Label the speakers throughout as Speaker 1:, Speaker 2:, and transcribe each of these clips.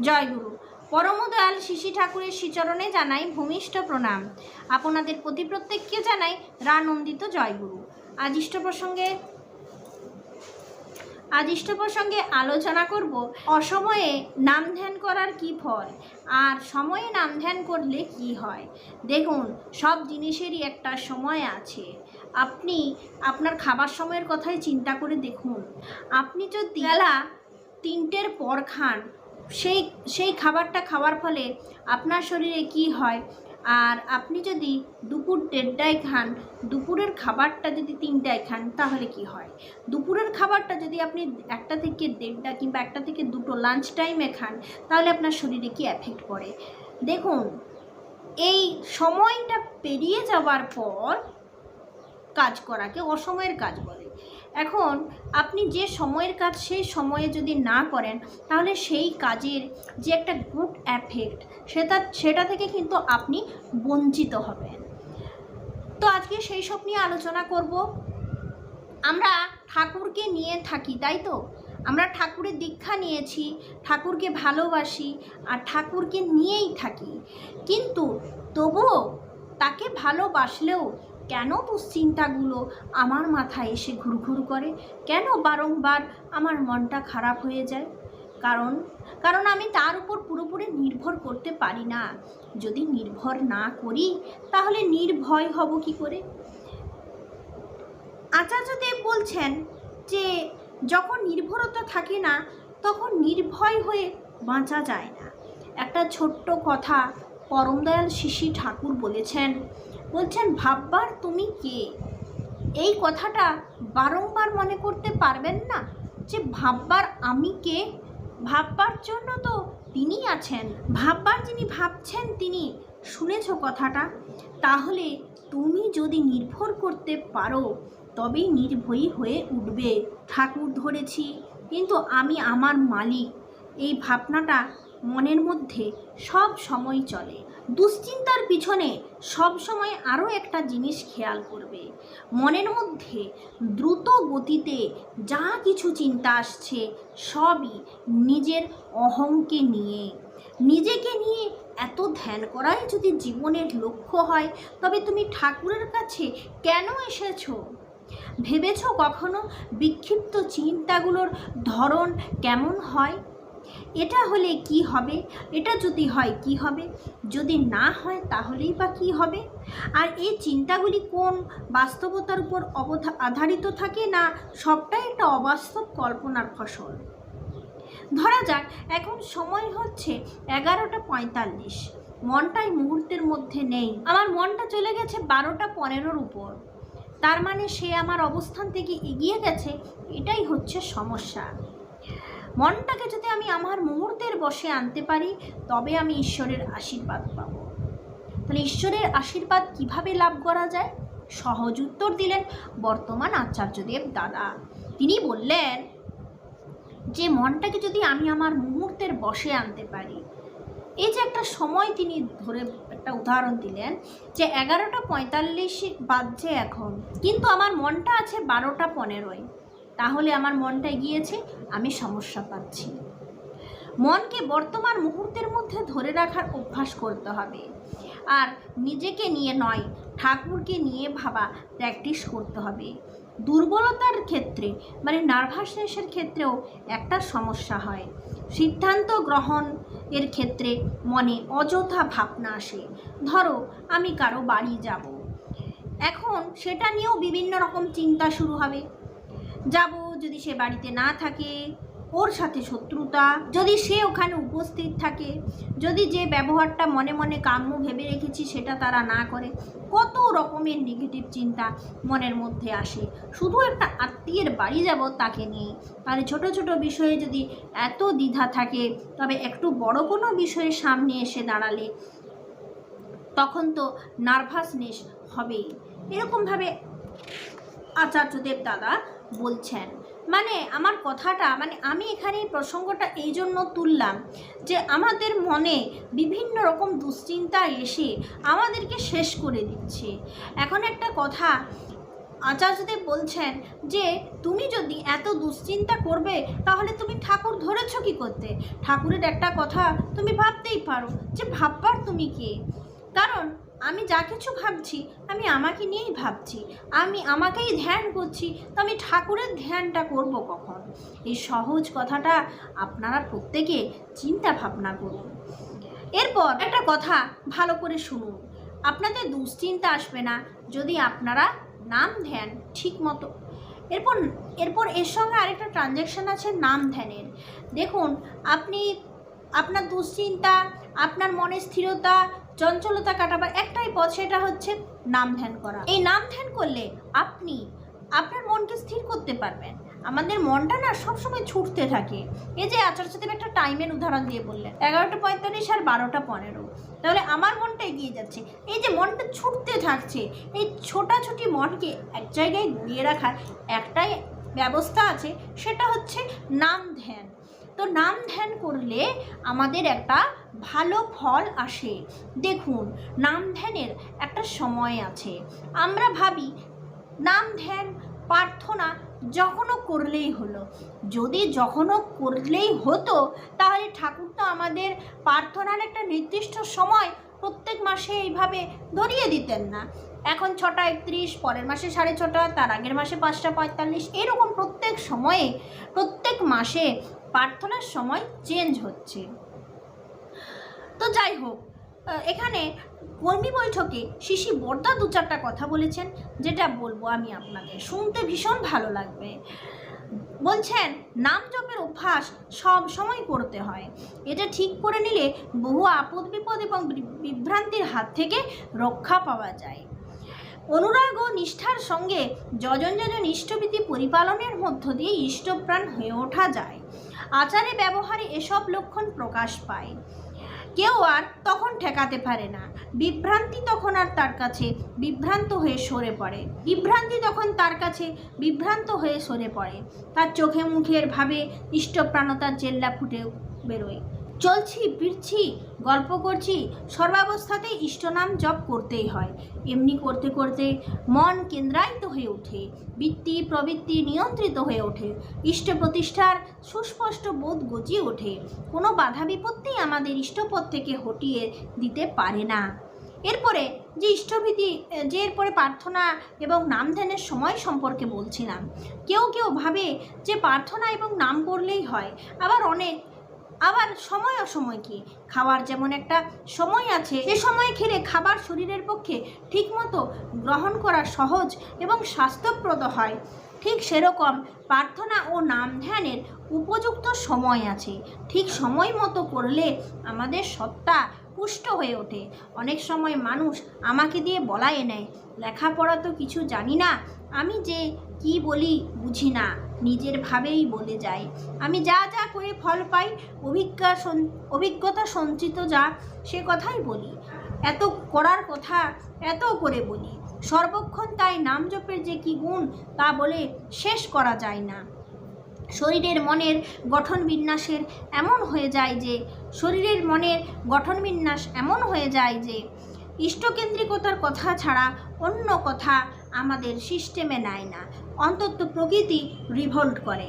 Speaker 1: জয়গুরু। পরমদয়াল শিশি ঠাকুরের শ্রীচরণে জানাই ভূমিষ্ঠ প্রণাম। আপনাদের প্রতি প্রত্যেককে জানাই রানন্দিত জয়গুরু। আজ ইষ্ট প্রসঙ্গে আজ ইষ্ট প্রসঙ্গে আলোচনা করব অসময়ে নাম ধ্যান করার কি ফল? আর সময়ে নাম ধ্যান করলে কি হয়? দেখুন, সব জিনিসেরই একটা সময় আছে। আপনি আপনার খাবার সময়ের কথাই চিন্তা করে দেখুন। আপনি যদি বেলা তিনটের পর খান সেই সেই খাবারটা খাওয়ার ফলে আপনার শরীরে কি হয়? আর আপনি যদি দুপুর দেড়টায় খান, দুপুরের খাবারটা যদি তিনটায় খান, তাহলে কি হয়? দুপুরের খাবারটা যদি আপনি একটা থেকে দেড়টা কিংবা একটা থেকে দুটো লাঞ্চ টাইমে খান, তাহলে আপনার শরীরে কি এফেক্ট পড়ে? দেখুন, এই সময়টা পেরিয়ে যাওয়ার পর কাজ করাকে অসময়ের কাজ বলে। এখন আপনি যে সময়ের কাজ সেই সময়ে যদি না করেন, তাহলে সেই কাজের যে একটা গুড এফেক্ট সেটা সেটা থেকে কিন্তু আপনি বঞ্চিত হবেন। তো আজকে সেই সব নিয়ে আলোচনা করব। আমরা ঠাকুরকে নিয়ে থাকি, তাই তো? আমরা ঠাকুরের দীক্ষা নিয়েছি, ঠাকুরকে ভালোবাসি আর ঠাকুরকে নিয়েই থাকি। কিন্তু তবুও তাকে ভালোবাসলেও কেন দুশ্চিন্তাগুলো আমার মাথায় এসে ঘুরঘুর করে? কেন বারংবার আমার মনটা খারাপ হয়ে যায়? কারণ কারণ আমি তার উপর পুরোপুরি নির্ভর করতে পারি না। যদি নির্ভর না করি, তাহলে নির্ভয় হব কি করে? আচার্যদেব বলছেন যে, যখন নির্ভরতা থাকে না, তখন নির্ভয় হয়ে বাঁচা যায় না। একটা ছোট্ট কথা পরমদয়াল শিশি ঠাকুর বলেছেন, বলছেন, ভাববার তুমি কে? এই কথাটা বারংবার মনে করতে পারবেন না যে ভাববার আমি কে? ভাববার জন্য তো তিনি আছেন। ভাববার যিনি ভাবছেন তিনি। শুনেছ কথাটা? তাহলে তুমি যদি নির্ভর করতে পারো, তবেই নির্ভয়ী হয়ে উঠবে। ঠাকুর ধরেছি, কিন্তু আমি আমার মালিক। এই ভাবনাটা মনের মধ্যে সব সময় চলে। দুশ্চিন্তার পিছনে সব সময় আরও একটা জিনিস খেয়াল করবে। মনের মধ্যে দ্রুত গতিতে যা কিছু চিন্তা আসছে সবই নিজের অহংকে নিয়ে। নিজেকে নিয়ে এত ধ্যান করাই যদি জীবনের লক্ষ্য হয়, তবে তুমি ঠাকুরের কাছে কেন এসেছ? ভেবেছো কখনো বিক্ষিপ্ত চিন্তাগুলোর ধরন কেমন হয়? এটা হলে কি হবে? এটা যদি হয়, কি হবে? যদি না হয়, তাহলেই বা কি হবে? আর এই চিন্তাগুলি কোন বাস্তবতার উপর আধারিত থাকে না সবটাই একটা অবাস্তব কল্পনার ফসল? ধরা যাক, এখন সময় হচ্ছে এগারোটা পঁয়তাল্লিশ। মনটাই মুহূর্তের মধ্যে নেই। আমার মনটা চলে গেছে বারোটা পনেরোর উপর। তার মানে সে আমার অবস্থান থেকে এগিয়ে গেছে, এটাই হচ্ছে সমস্যা। মনটাকে যদি আমি আমার মুহূর্তের বসে আনতে পারি, তবে আমি ঈশ্বরের আশীর্বাদ পাব। তাহলে ঈশ্বরের আশীর্বাদ কীভাবে লাভ করা যায়? সহজ উত্তর দিলেন বর্তমান আচার্যদেব দাদা। তিনি বললেন, যে মনটাকে যদি আমি আমার মুহূর্তের বসে আনতে পারি, এই যে একটা সময় তিনি ধরে একটা উদাহরণ দিলেন, যে এগারোটা পঁয়তাল্লিশ বাজছে এখন, কিন্তু আমার মনটা আছে বারোটা পনেরোয়। তাহলে আমার মনটা গিয়েছে আমি সমস্যা পাচ্ছি। মনকে বর্তমান মুহূর্তের মধ্যে ধরে রাখার অভ্যাস করতে হবে। আর নিজেকে নিয়ে নয়, ঠাকুরকে নিয়ে ভাবা প্র্যাকটিস করতে হবে। দুর্বলতার ক্ষেত্রে মানে নার্ভাসনেসের ক্ষেত্রেও একটা সমস্যা হয়। সিদ্ধান্ত গ্রহণ এর ক্ষেত্রে মনে অযথা ভাবনা আসে। ধরো, আমি কারও বাড়ি যাব। এখন সেটা নিয়েও বিভিন্ন রকম চিন্তা শুরু হবে। যাব যদি সে বাড়িতে না থাকে, ওর সাথে শত্রুতা। যদি সে ওখানে উপস্থিত থাকে, যদি যে ব্যবহারটা মনে মনে কাম্য ভেবে রেখেছি সেটা তারা না করে, কত রকমের নেগেটিভ চিন্তা মনের মধ্যে আসে। শুধু একটা আত্মীয়ের বাড়ি যাব তাকে নিয়ে। তাহলে ছোট ছোট বিষয়ে যদি এত দ্বিধা থাকে, তবে একটু বড় কোনো বিষয়ের সামনে এসে দাঁড়ালে তখন তো নার্ভাসনেস হবেই। এরকমভাবে আচার্যদেব দাদা বলছেন। মানে আমার কথাটা মানে আমি এখানে এই প্রসঙ্গটা এই জন্য তুললাম যে আমাদের মনে বিভিন্ন রকম দুশ্চিন্তা এসে আমাদেরকে শেষ করে দিচ্ছে। এখন একটা কথা, আচার্যদেব বলছেন যে তুমি যদি এত দুশ্চিন্তা করবে, তাহলে তুমি ঠাকুর ধরেছ কি করতে? ঠাকুরের একটা কথা তুমি ভাবতেই পারো যে ভাববার তুমি কে? কারণ আমি যা কিছু ভাবছি, আমি আমাকে নিয়েই ভাবছি। আমি আমাকেই ধ্যান করছি, তো আমি ঠাকুরের ধ্যানটা করব কখন? এই সহজ কথাটা আপনারা প্রত্যেকে চিন্তা ভাবনা করুন। এরপর একটা কথা ভালো করে শুনুন। আপনাদের দুশ্চিন্তা আসবে না যদি আপনারা নাম ধ্যান ঠিক মতো এরপর এরপর এর সঙ্গে আরেকটা ট্রানজ্যাকশান আছে নাম ধ্যানের। দেখুন, আপনি আপনার দুশ্চিন্তা, আপনার মনে স্থিরতা চঞ্চলতা কাটাবার একটাই পথ সেটা হচ্ছে নাম ধ্যান করা। এই নাম ধ্যান করলে আপনি আপনার মনকে স্থির করতে পারবেন। আমাদের মনটা না সবসময় ছুটতে থাকে। এই যে আচার্যদেব একটা টাইমের উদাহরণ দিয়ে বললেন, এগারোটা পঁয়তাল্লিশ আর বারোটা পনেরো। তাহলে আমার মনটা এগিয়ে যাচ্ছে। এই যে মনটা ছুটতে থাকছে, এই ছোটাছুটি মনকে এক জায়গায় ঘুরিয়ে রাখার একটাই ব্যবস্থা আছে, সেটা হচ্ছে নাম ধ্যান তো নাম ধ্যান করলে আমাদের একটা ভালো ফল আসে। দেখুন, নাম ধ্যানের একটা সময় আছে। আমরা ভাবি, নাম ধ্যান, প্রার্থনা যখনও করলেই হলো। যদি যখনও করলেই হতো, তাহলে ঠাকুর তো আমাদের প্রার্থনার একটা নির্দিষ্ট সময় প্রত্যেক মাসে এইভাবে ধরিয়ে দিতেন না। এখন ছটা একত্রিশ, পরের মাসে সাড়ে ছটা, তার আগের মাসে পাঁচটা পঁয়তাল্লিশ, এরকম প্রত্যেক সময়ে, প্রত্যেক মাসে প্রার্থনার সময় চেঞ্জ হচ্ছে। তো যাই হোক এখানে কর্মী বৈঠকে শিশি বর্দা দু চারটা কথা বলেছেন, যেটা বলব আমি আপনাদের। শুনতে ভীষণ ভালো লাগবে। বলছেন, নাম জপের অভ্যাস সব সময় করতে হয়। এটা ঠিক করে নিলে বহু আপদ বিপদ এবং বিভ্রান্তির হাত থেকে রক্ষা পাওয়া যায়। অনুরাগ ও নিষ্ঠার সঙ্গে যজন যজন ইষ্টবিধি পরিপালনের মধ্য দিয়ে ইষ্টপ্রাণ হয়ে ওঠা যায়। আচারে ব্যবহারে এসব লক্ষণ প্রকাশ পায়। কেউ আর তখন ঠেকাতে পারে না। বিভ্রান্তি তখন আর তার কাছে বিভ্রান্ত হয়ে সরে পড়ে। বিভ্রান্তি তখন তার কাছে বিভ্রান্ত হয়ে সরে পড়ে। তার চোখে মুখের ভাবে ইষ্টপ্রাণতার জেল্লা ফুটে বেরোয়। চলছি, ফিরছি, গল্প করছি সর্বাবস্থাতেই ইষ্টনাম জপ করতেই হয়। এমনি করতে করতে মন কেন্দ্রায়িত হয়ে ওঠে, বৃত্তি প্রবৃত্তি নিয়ন্ত্রিত হয়ে ওঠে, ইষ্ট প্রতিষ্ঠার সুস্পষ্ট বোধ গজিয়ে ওঠে। কোনো বাধা বিপত্তি আমাদের ইষ্টপদ থেকে হটিয়ে দিতে পারে না। এরপরে যে ইষ্টভীতি, যে এরপরে প্রার্থনা এবং নাম ধ্যানের সময় সম্পর্কে বলছিলাম। কেউ কেউ ভাবে যে প্রার্থনা এবং নাম করলেই হয়, আবার অনেক আবার সময় অসময় কি? খাওয়ার যেমন একটা সময় আছে, সে সময় খেলে খাবার শরীরের পক্ষে ঠিকমতো গ্রহণ করা সহজ এবং স্বাস্থ্যপ্রদ হয়। ঠিক সেরকম প্রার্থনা ও নাম ধ্যানের উপযুক্ত সময় আছে। ঠিক সময় মতো করলে আমাদের সত্তা পুষ্ট হয়ে ওঠে। অনেক সময় মানুষ আমাকে দিয়ে বলাই নেয়, লেখাপড়া তো কিছু জানি না, আমি যে কি বলি বুঝি না। নিজের ভাবেই বলে যায় আমি যা যা করে ফল পাই, অভিজ্ঞা অভিজ্ঞতা সঞ্চিত যা, সে কথাই বলি। এত করার কথা এত করে বলি। সর্বক্ষণ তাই নাম জপের যে কি গুণ, তা বলে শেষ করা যায় না। শরীরের মনের গঠন বিন্যাসের এমন হয়ে যায় যে, শরীরের মনের গঠন বিন্যাস এমন হয়ে যায় যে, ইষ্টকেন্দ্রিকতার কথা ছাড়া অন্য কথা আমাদের সিস্টেমে নেয় না। অন্তত প্রকৃতি রিভল্ট করে।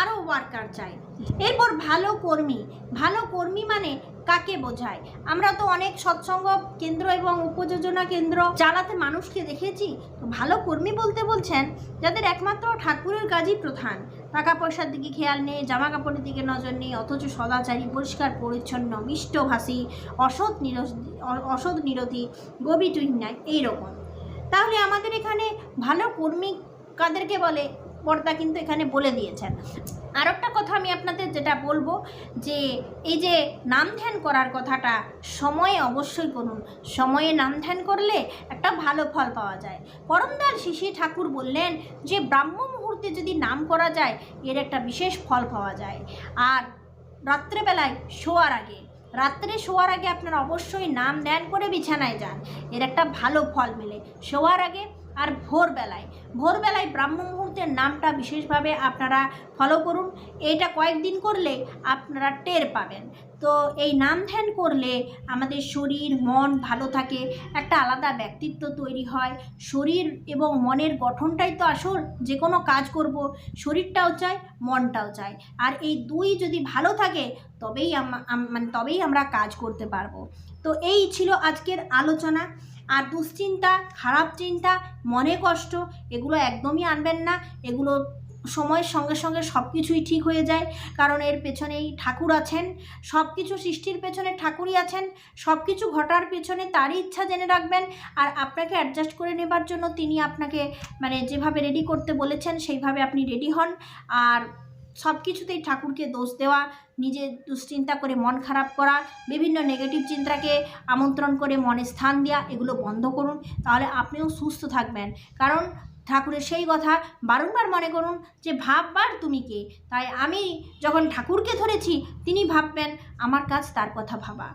Speaker 1: আরও ওয়ার্কার চাই এরপর ভালো কর্মী ভালো কর্মী মানে কাকে বোঝায়? আমরা তো অনেক সৎসঙ্গ কেন্দ্র এবং উপযোজনা কেন্দ্র চালাতে মানুষকে দেখেছি। তো ভালো কর্মী বলতে বলছেন যাদের একমাত্র ঠাকুরের কাজই প্রধান। টাকা পয়সার দিকে খেয়াল নেই জামা কাপড়ের দিকে নজর নেই, অথচ সদাচারী, পরিষ্কার, পরিচ্ছন্ন, মিষ্টভাষী, অসৎ নিরস অসৎ নিরতি গবি টুইনায় এইরকম। তাহলে আমাদের এখানে ভালো কর্মী কাদেরকে বলে? পর্দা কিন্তু এখানে বলে দিয়েছেন। আর একটা কথা আমি আপনাদের যেটা বলব, যে এই যে নাম ধ্যান করার কথাটা, সময়ে অবশ্যই করুন। সময়ে নাম ধ্যান করলে একটা ভালো ফল পাওয়া যায়। পরমদার শিশি ঠাকুর বললেন যে, ব্রাহ্ম মুহূর্তে যদি নাম করা যায়, এর একটা বিশেষ ফল পাওয়া যায়। আর রাত্রেবেলায় শোয়ার আগে, রাত্রে শোয়ার আগে আপনারা অবশ্যই নাম ধ্যান করে বিছানায় যান। এর একটা ভালো ফল মেলে। শোয়ার আগে আর ভোরবেলায়। ভোরবেলায় ব্রাহ্ম মুহূর্তের নামটা বিশেষভাবে আপনারা ফলো করুন। এটা কয়েকদিন করলে আপনারা টের পাবেন। তো এই নাম ধ্যান করলে আমাদের শরীর, মন ভালো থাকে, একটা আলাদা ব্যক্তিত্ব তৈরি হয়। শরীর এবং মনের গঠনটাই তো আসল যে কোনো কাজ করব, শরীরটাও চাই মনটাও চাই আর এই দুই যদি ভালো থাকে, তবেই মানে তবেই আমরা কাজ করতে পারব। তো এই ছিল আজকের আলোচনা। আর দুশ্চিন্তা, খারাপ চিন্তা, মনে কষ্ট, এগুলো একদমই আনবেন না। এগুলো সময়ের সঙ্গে সঙ্গে সব কিছুই ঠিক হয়ে যায়। কারণ এর পেছনেই ঠাকুর আছেন। সব কিছু সৃষ্টির পেছনে ঠাকুরই আছেন। সব কিছু ঘটার পেছনে তারই ইচ্ছা জেনে রাখবেন। আর আপনাকে অ্যাডজাস্ট করে নেবার জন্য তিনি আপনাকে মানে যেভাবে রেডি করতে বলেছেন, সেইভাবে আপনি রেডি হন। আর সব কিছুতেই ঠাকুরকে দোষ দেওয়া নিজে দুশ্চিন্তা করে মন খারাপ করা, বিভিন্ন নেগেটিভ চিন্তাকে আমন্ত্রণ করে মনে স্থান দেওয়া এগুলো বন্ধ করুন। তাহলে আপনিও সুস্থ থাকবেন। কারণ ঠাকুরের সেই কথা বারংবার মনে করুন যে, ভাববার তুমি কে? তাই আমি যখন ঠাকুরকে ধরেছি, তিনি ভাববেন, আমার কাজ তার কথা ভাবা।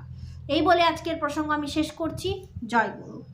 Speaker 1: এই বলে আজকের প্রসঙ্গ আমি শেষ করছি। জয় গুরু।